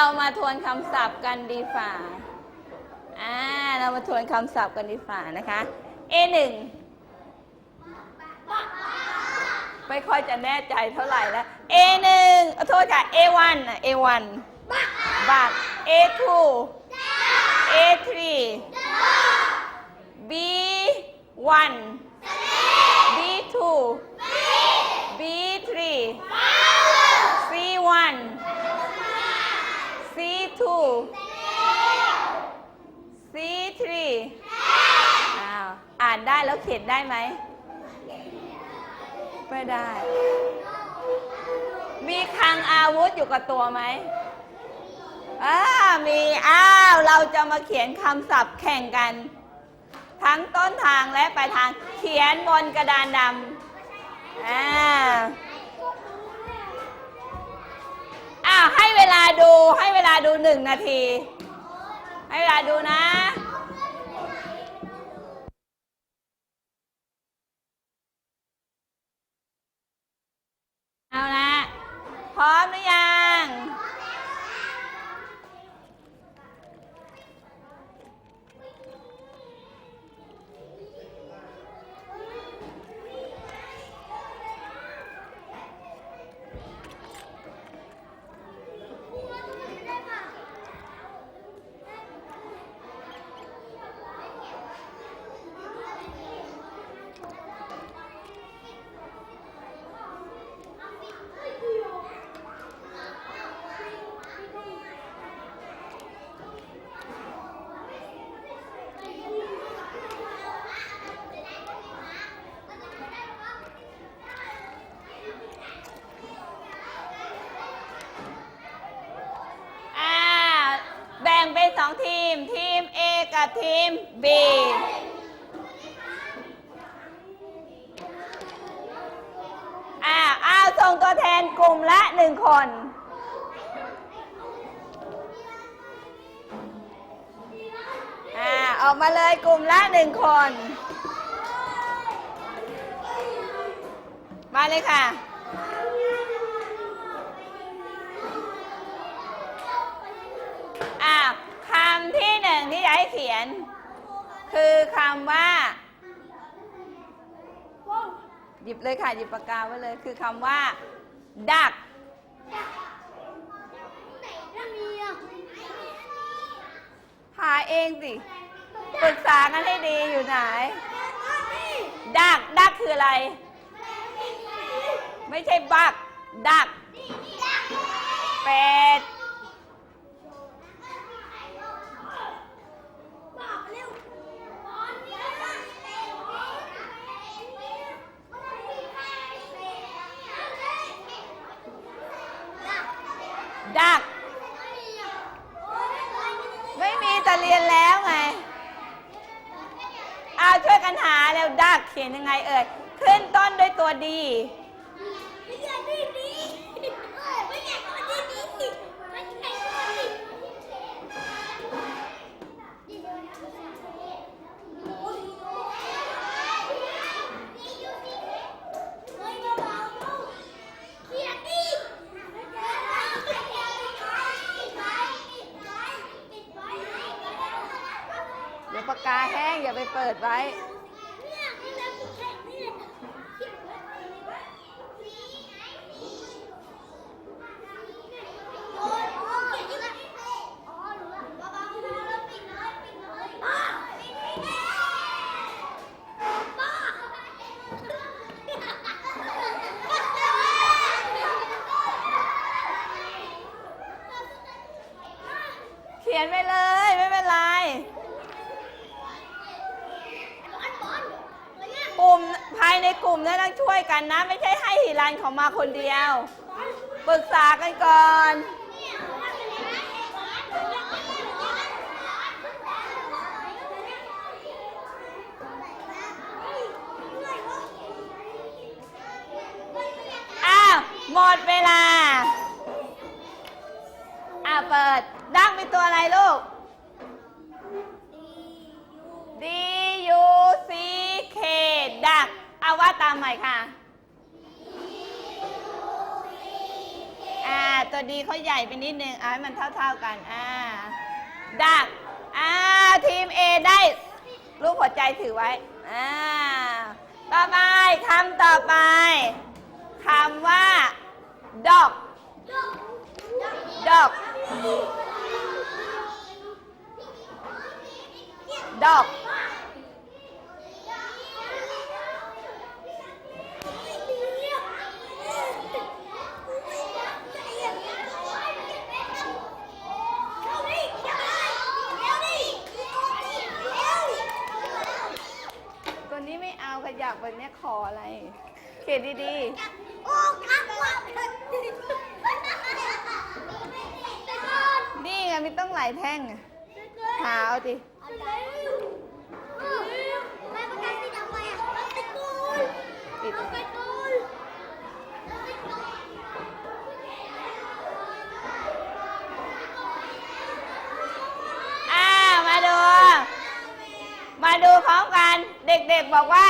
เรามาทวนคำศัพท์กันดีฝ่าอ่า เรามาทวนคำศัพท์กันดีฝ่านะคะ A1 ไม่ค่อยจะแน่ใจเท่าไหร่แล้ว A1 เอโทษค่ะ A1 น่ะ A1 บัก A2 A3 B1 B2 B3 C1 C2 C3 อ้าวอ่านได้แล้วเขียนได้ไหม ไม่ได้ มีคลังอาวุธอยู่กับตัวไหมอ่ามีอ้าว เราจะมาเขียนคำศัพท์แข่งกัน ทั้งต้นทางและปลายทางเขียนบนกระดานดำอ่า อ้าวให้เวลาดูให้เวลาดูหนึ่งนาที ให้เวลาดูนะ เอาละพร้อมหรือยัง อ่า แบ่งเป็นส องทีม ทีม A กับทีม B อ่าอ้าวส่งตัวแทนกลุ่มละหนึ่งคนอ่าออกมาเลยกลุ่มละหนึ่งคน มาเลยค่ะ อ่าคำที่ หนึ่งที่จะให้เขียน คือคำว่า หยิบเลยค่ะ หยิบปากกาไว้เลย คือคำว่า ดัก หาเองสิปรึกษากันให้ดีอยู่ไหน ดัก ดักคืออะไร ไม่ใช่บัก ดัก เป็ดก ไม่มีแต่เรียนแล้วไงเอาช่วยกันหาแล้วดักเขียนยังไงเอ่ย ขึ้นต้น ดีเดี๋ยวปากกาแห้งอย่าไปเปิดไว้ เขียนไปเลย ไม่เป็นไร กลุ่มภายในกลุ่มนั้นต้องช่วยกันนะ ไม่ใช่ให้ฮิรัน เขามาคนเดียว ปรึกษากันก่อน นิดนึงเอาให้มันเท่า ๆกัน อ่า ดัก อ่า ทีม A ได้ รูปหัวใจถือไว้ อ่า ต่อไปคำต่อไปคำว่า ดอก ดอก ดอก ตัวนี้ไม่เอาขยับ แบบเนี้ยขออะไร เขียนดีๆนี่ไงมีต้องหลายแท่งอะหาเอาดิอ่ามาดู มาดูพร้อมกัน เด็กๆบอกว่า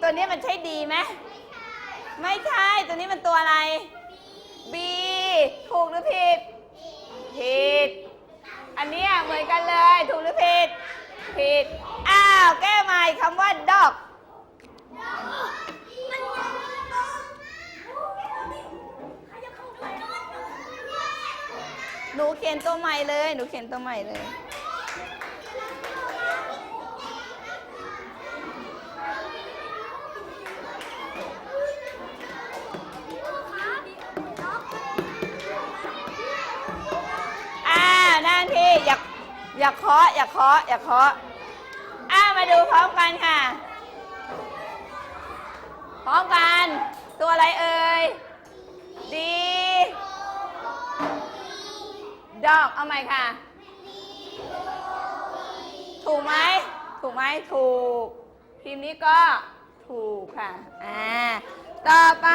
ตัวนี้มันใช่ดีไหมไม่ใช่ ตัวนี้มันตัวอะไร B ถูกหรือผิด ผิด อันเนี้ยเหมือนกันเลย ถูกหรือผิด ผิด อ้าว แก้ใหม่คำว่า dog หนูเขียนตัวใหม่เลย หนูเขียนตัวใหม่เลย อ่านั่นที่อย่า อย่าเคาะอย่าเคาะอย่าเคาะอ่ามาดูพร้อมกันค่ะ พร้อมกัน ตัวอะไรเอ่ยดีดอกเอาใหม่ค่ะ ถูกไหมถูกไหมถูกทีมนี้ก็ถูกค่ะ อ่า ต่อไป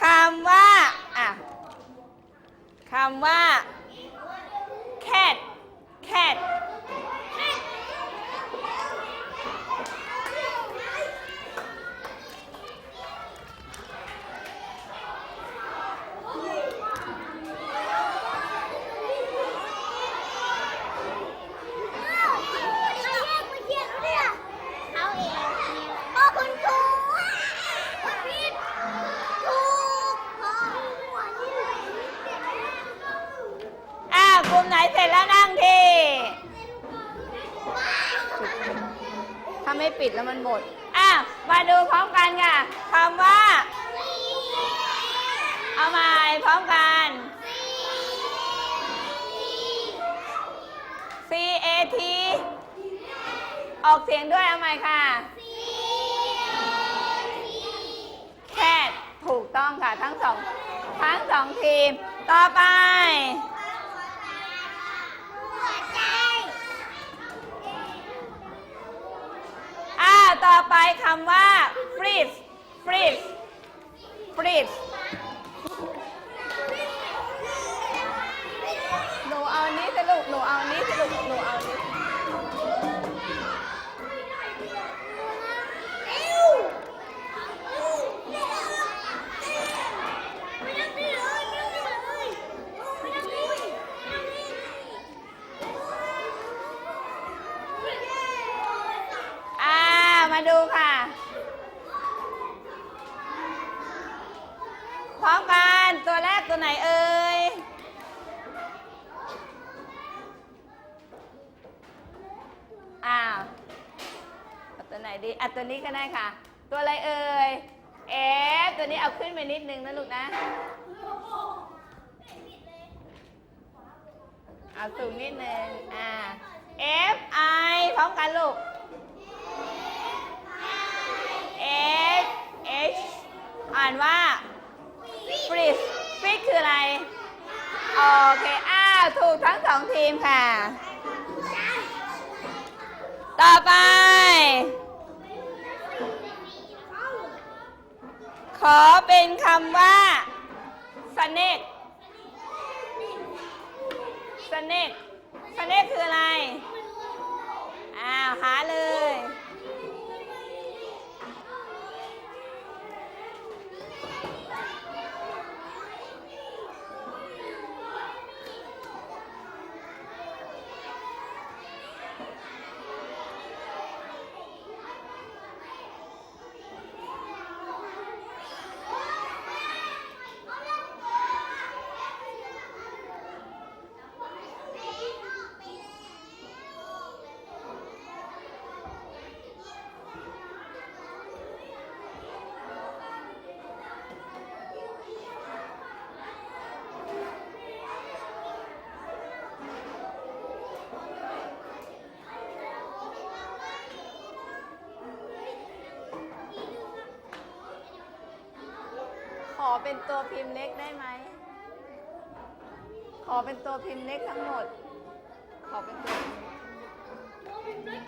คำว่า อะคำว่า cat cat อ้าวกลุ่มไหนเสร็จแล้วนั่งทีถ้าไม่ปิดแล้วมั นหมดอ้าวมาดูพร้อมกันค่ะคำว่า เอามาพร้อมกัน C A T ออกเสียงด้วยเอาใหม่ค่ะ แคทถูกต้องค่ะทั้งสองทั้งสองทีม ต่อไป อ่า ต่อไปคำว่า freeze freeze หนูเอาอันนี้สรุปหนูเอาอันนี้สรุปหนูเอาอันนี้ อ่า มาดูค่ะ พ ร้อมกัน ตัวแรกตัวไหนเอ่ย อ้าวเอาตัวไหนดีอะตัวนี้ก็ได้ค่ะ ตัวอะไรเอ่ย เอตัวนี้เอาขึ้นไปนิดนึงนะลูกนะ เอาสูงนิดนึง อ่า F I พร้อมกันลูก H H อ่านว่า freeze freeze คืออะไร โอเค อ้าว ถูกทั้งสองทีมค่ะ ต่อไป ขอเป็นคำว่า snake snake snake คืออะไร อ้าว หาเลย อ เป็นตัวพิมพ์เล็กได้ไหม ขอเป็นตัวพิมพ์เล็กทั้งหมด ขอเป็นตัวพิมพ์เล็ก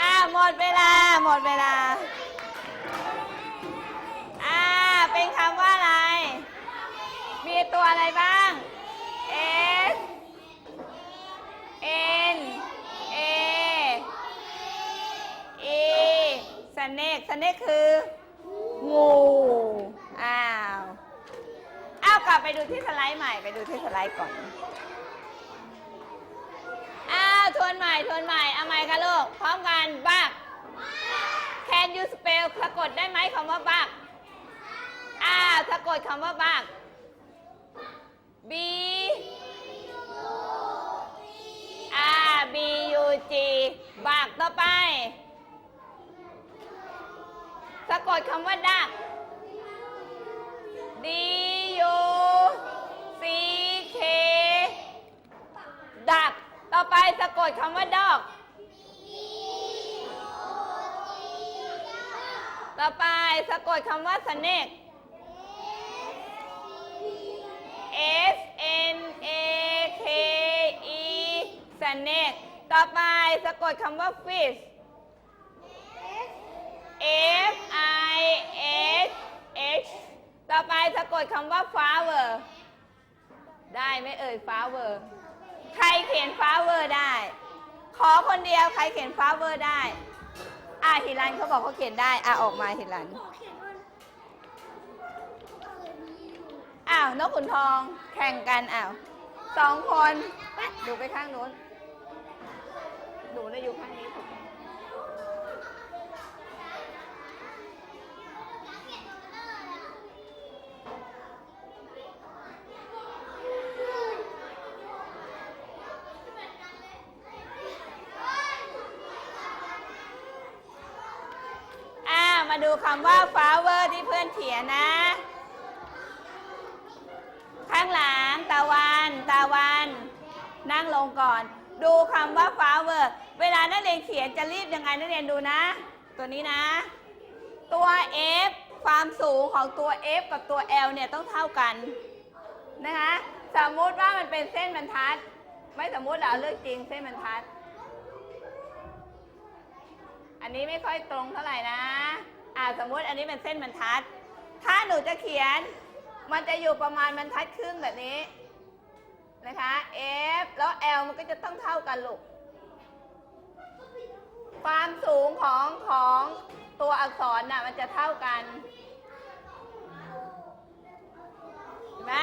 อ่าหม ดเวลา หมดเวลา อ่า เป็นคำว่าอะไร มีตัวอะไรบ้าง S N A E สเนกสเนกคือ งู อ้าว อ้าวกลับไปดูที่สไลด์ใหม่ ไปดูที่สไลด์ก่อน อ้าว ทวนใหม่ ทวนใหม่ เอาใหม่ค่ะลูก พร้อมกันบัก Can you spell สะกดได้ไหมคำว่าบักอ้าสะกดคำว่าบัก B อ่า B U G บักต่อไป สะกดคำว่าดัก D U C K ดัก ต่อไปสะกดคำว่าดอก ต่อไปสะกดคำว่าสเนก S N A K E สเนกต่อไปสะกดคำว่า fish F I S H ต่อไปสะกดคำว่า flower ได้ไหมเอ่ย flower ใครเขียน flower ได้ ขอคนเดียวใครเขียน flower ได้ อะฮิรันเขาบอกเขาเขียนได้ อะออกมาฮิรันอ้าวนกขุนทองแข่งกันอ้าวสองคน ดูไปข้างนู้น หนูน่ะอยู่ข้างนี้ถูกไหมาดูคำว่า flower ที่เพื่อนเขียนนะ ข้างหลังตะวันตะวัน นั่งลงก่อน ดูคำว่า flower เวลานักเรียนเขียนจะรีบยังไงนักเรียนดูนะ ตัวนี้นะ ตัว F ความสูงของตัว F กับตัว L เนี่ยต้องเท่ากันนะคะสมมุติว่ามันเป็นเส้นบรรทัด ไม่สมมุติเราเลือกจริงเส้นบรรทัด อันนี้ไม่ค่อยตรงเท่าไหร่นะ อ่าสมมุติอันนี้เป็นเส้นบรรทัด ถ้าหนูจะเขียน มันจะอยู่ประมาณบรรทัดครึ่งแบบนี้นะคะ F แล้ว L มันก็จะต้องเท่ากันลูก ความสูงของของตัวอักษรน่ะมันจะเท่ากันนไหม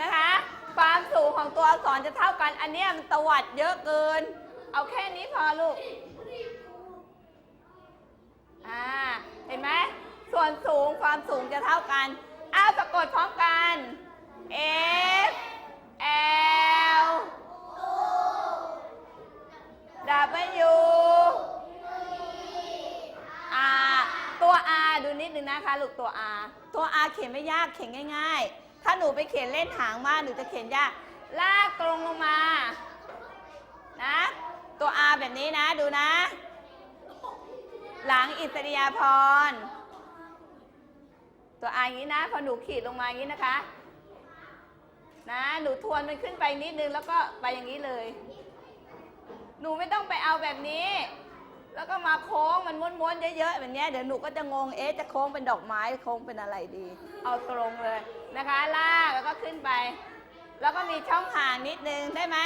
นะคะ ความสูงของตัวอักษรจะเท่ากัน อันนี้มันตวัดเยอะเกิน เอาแค่นี้พอลูก อ่า เห็นไหม ส่วนสูงความสูงจะเท่ากัน อ้าวสะกดพร้อมกัน F L W R ตัว R ดูนิดนึงนะคะลูกตัว R ตัว R เขียนไม่ยากเขียนง่าย ๆ ถ้าหนูไปเขียนเล่นหางมากหนูจะเขียนยาก ลากตรงลงมา นะ ตัว R แบบนี้นะดูนะ หลังอิสริยาภรตัวอย่างนี้นะ พอหนูขีดลงมาอย่างนี้นะคะ นะ หนูทวนมันขึ้นไปนิดนึงแล้วก็ไปอย่างนี้เลย หนูไม่ต้องไปเอาแบบนี้ แล้วก็มาโค้งมันม้วนๆเยอะๆแบบนี้เดี๋ยวหนูก็จะงง เอ๊ะ จะโค้งเป็นดอกไม้ โค้งเป็นอะไรดี เอาตรงเลยนะคะ ลากแล้วก็ขึ้นไป แล้วก็มีช่องห่างนิดนึงได้ไหม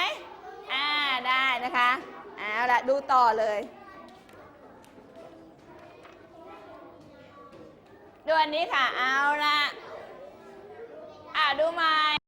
อ่า ได้นะคะ เอาละดูต่อเลย ดูอันนี้ค่ะ เอาละอะดูใหม่